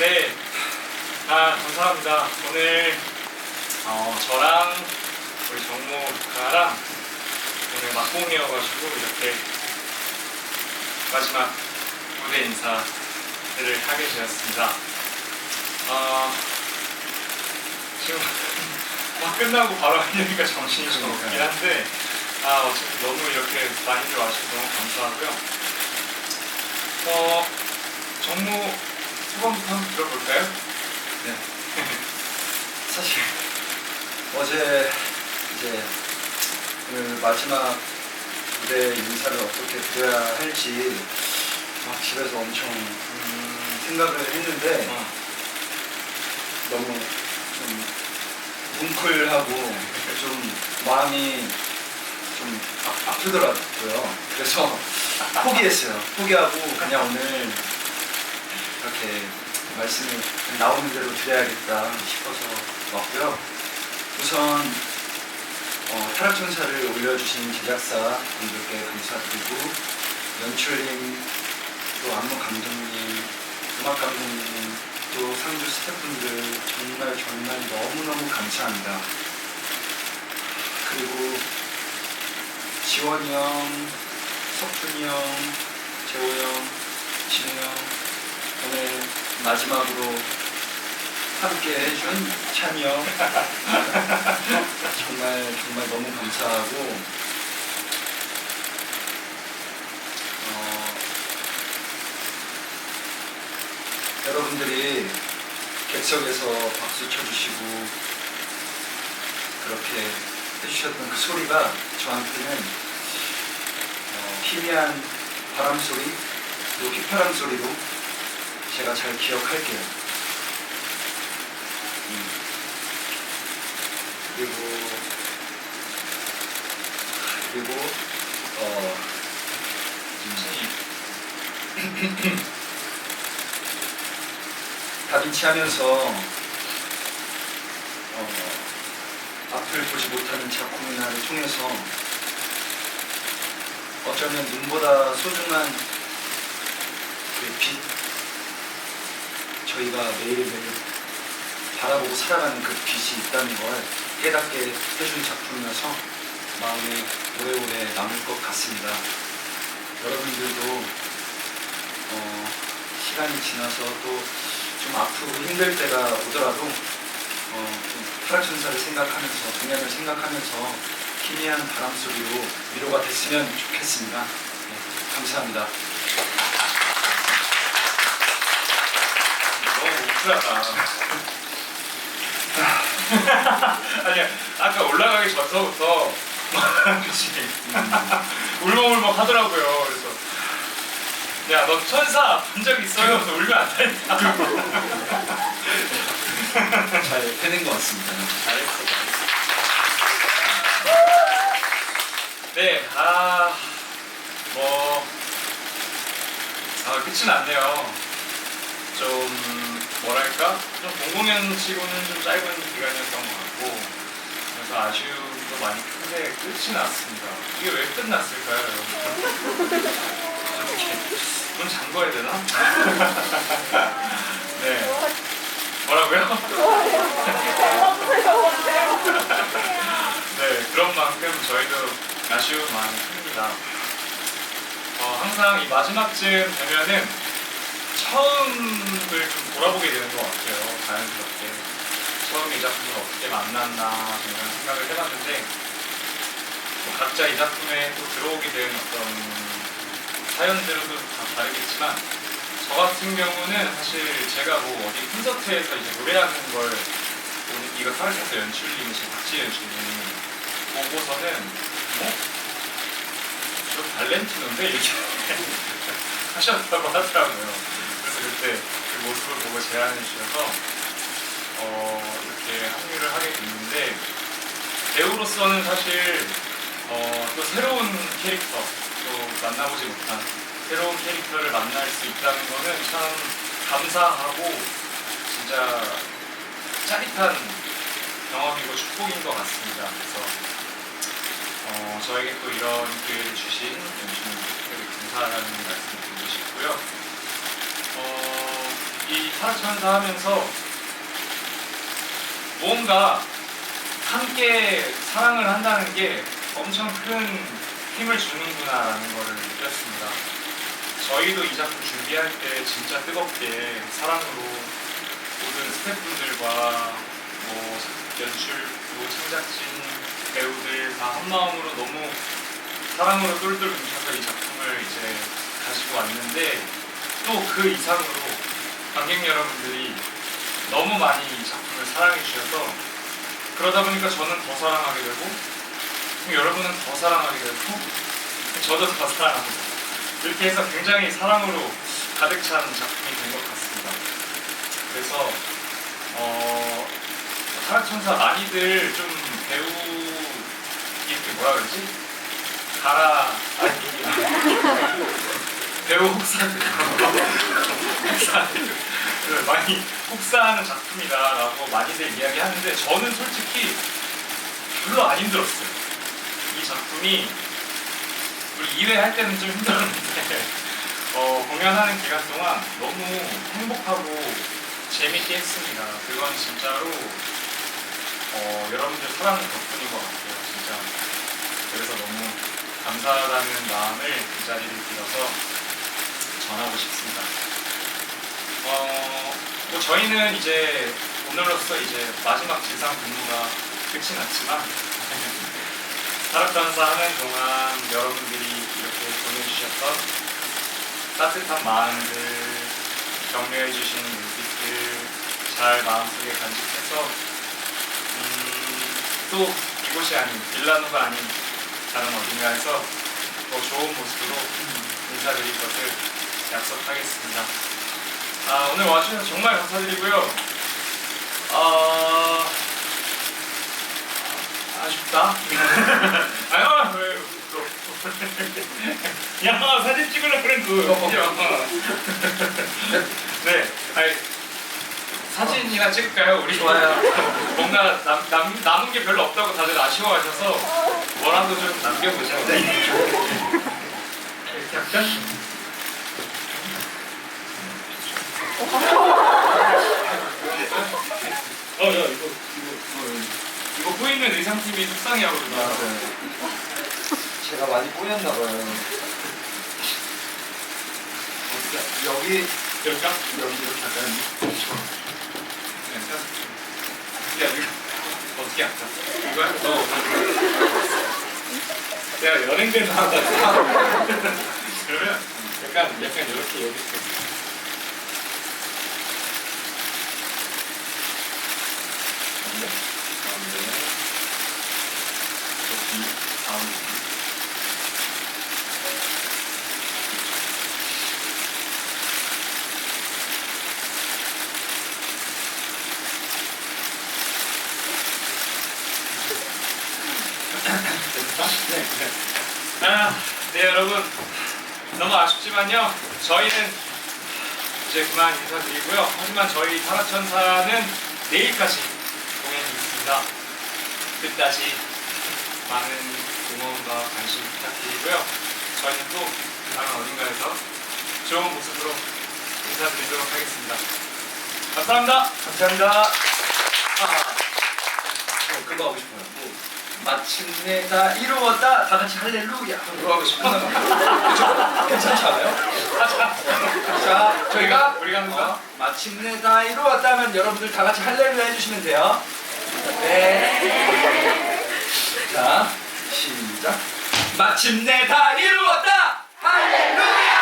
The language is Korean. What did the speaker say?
네. 아, 감사합니다. 오늘 어, 저랑 우리 정모 루카랑 오늘 막공이어가지고 이렇게 마지막 무대 인사를 하게 되었습니다. 아, 지금 막 끝나고 바로 하려니까 정신이 좀 없긴 한데 아, 어쨌든 너무 이렇게 많이들 와주셔서 너무 감사하고요. 어, 정모 소감부터 한번 들어볼까요? 네. 사실 어제 이제 오늘 마지막 무대 인사를 어떻게 드려야 할지 막 집에서 엄청 음, 생각을 했는데 어, 너무 좀 뭉클하고 좀 마음이 좀 아, 아프더라고요. 그래서 포기했어요. 포기하고 그냥 오늘 이렇게 말씀을 나오는 대로 드려야겠다 싶어서 왔고요. 우선 어, 타락천사를 올려주신 제작사 분들께 감사드리고 연출님, 또 안무 감독님, 음악 감독님, 또 상주 스태프분들 정말 정말 너무너무 감사합니다. 그리고 지원이 형, 석준이 형, 재호 형, 진우 형, 오늘 마지막으로 함께 해준 찬이 형. 정말 정말 너무 감사하고 어, 여러분들이 객석에서 박수 쳐주시고 그렇게 해주셨던 그 소리가 저한테는 어, 희미한 바람 소리 또 휘파람 소리로 제가 잘 기억할게요. 음. 그리고 그리고 어 음, 다빈치 하면서 어, 앞을 보지 못하는 작품이나를 통해서 어쩌면 눈보다 소중한 그 빛, 저희가 매일매일 바라보고 살아가는 그 빛이 있다는 걸 깨닫게 해준 작품이어서 마음에 오래오래 남을 것 같습니다. 여러분들도 어, 시간이 지나서 또 좀 아프고 힘들 때가 오더라도 어, 좀 타락천사를 생각하면서 동양을 생각하면서 희미한 바람 소리로 위로가 됐으면 좋겠습니다. 네, 감사합니다. 너무 뭉클하다. 아니야, 아까 올라가기 전서부터 그치 울먹울먹 하더라고요. 그래서 야, 너 천사 본 적 있어요? 그래서 울면 안 된다. 잘 해낸 것 같습니다. 잘했어, 잘했어. 네, 아, 뭐, 아, 끝이 났네요. 좀, 뭐랄까? 좀 공공연 치고는 좀 짧은 기간이었던 것 같고, 그래서 아쉬움도 많이 큰데 끝이 났습니다. 이게 왜 끝났을까요, 여러분? 이렇게 좀 잠궈야 되나? 네. 뭐라고요? 네, 그런 만큼 저희도 아쉬운 마음이 큽니다. 어, 항상 이 마지막쯤 되면은 처음을 좀 돌아보게 되는 것 같아요. 자연스럽게. 처음 이 작품을 어떻게 만났나 이런 생각을 해봤는데 뭐 각자 이 작품에 또 들어오게 된 어떤 사연들도 다 다르겠지만 저 같은 경우는 사실 제가 뭐 어디 콘서트에서 이제 노래하는 걸 이거 타락해서 연출님이신 박지 연출님이 보고서는 뭐? 저 발렌티노인데 이렇게 하셨다고 하더라고요. 그때 그 모습을 보고 제안해 주셔서 어, 이렇게 합류를 하게 됐는데 배우로서는 사실 어, 또 새로운 캐릭터 또 만나보지 못한 새로운 캐릭터를 만날 수 있다는 거는 참 감사하고 진짜 짜릿한 경험이고 축복인 것 같습니다. 그래서 어, 저에게 또 이런 기회를 주신 연출님께 감사하다는 말씀 드리고 싶고요. 어, 이 타락천사 하면서 무언가 함께 사랑을 한다는 게 엄청 큰 힘을 주는구나라는 거를 느꼈습니다. 저희도 이 작품 준비할 때 진짜 뜨겁게 사랑으로 모든 스태프분들과 뭐 연출, 뭐 창작진, 배우들 다 한마음으로 너무 사랑으로 똘똘 뭉쳐서 이 작품을 이제 가지고 왔는데 또 그 이상으로 관객 여러분들이 너무 많이 이 작품을 사랑해 주셔서 그러다 보니까 저는 더 사랑하게 되고 여러분은 더 사랑하게 되고 저도 더 사랑하고 이렇게 해서 굉장히 사랑으로 가득 찬 작품이 된 것 같습니다. 그래서 어, 타락천사 많이들 좀 배우 이렇게 뭐라 그러지? 가라 아니 배우 혹사들 많이 혹사하는 작품이다라고 많이들 이야기하는데 저는 솔직히 별로 안 힘들었어요. 이 작품이 우리 2회 할 때는 좀 힘들었는데 어, 공연하는 기간 동안 너무 행복하고 재밌게 했습니다. 그건 진짜로 어, 여러분들 사랑 덕분인 것 같아요, 진짜. 그래서 너무 감사하다는 마음을 이 자리를 빌어서 전하고 싶습니다. 어, 뭐 저희는 이제 오늘로써 이제 마지막 지상 근무가 끝이 났지만 사락전사 하는 동안 여러분들이 이렇게 보내주셨던 따뜻한 마음들, 격려해주신 눈빛들 잘 마음속에 간직해서 음, 또 이곳이 아닌 밀라노가 아닌 다른 어딘가에서 더 좋은 모습으로 인사드릴 것을 약속하겠습니다. 아, 오늘 와주셔서 정말 감사드리고요. 아, 아쉽다. 아유, 왜, 또. 야, 사진 찍으려고 그랬고. 네, 아니, 사진이나 찍을까요, 우리? 좋아요. 뭔가 남, 남, 남은 게 별로 없다고 다들 아쉬워하셔서 뭐라도 좀 남겨보자. 네. 이렇게 할까? 어, 야, 이거, 이거, 이거 보이면 의상팀이 속상해 하거든요. 제가 많이 꼬였나 봐요. 여기 될까? 여기 이렇게 할까요? 야, 이거 어떻게 할까? 이거야? 너. 내가 연예인들 나왔다. 그러면 약간, 약간 이렇게 여기 있어. 가운데, 가운데, 저 뒤, 가운데. 네. 아, 네 여러분. 너무 아쉽지만요. 저희는 이제 그만 인사드리고요. 하지만 저희 타락천사는 내일까지 공연이 있습니다. 끝까지 많은 응원과 관심 부탁드리고요. 저희는 또 다른 어딘가에서 좋은 모습으로 인사드리도록 하겠습니다. 감사합니다. 감사합니다. 아, 저 그거 하고 싶어요. 뭐, 마침내 다 이루었다. 다 같이 할렐루야. 그거 하고 싶어요. 그죠? 괜찮지 않아요? 자, 저희가 우리가 어, 마침내 다 이루었다면 여러분들 다 같이 할렐루야 해주시면 돼요. 네. 자, 시작. 마침내 다 이루었다. 할렐루야.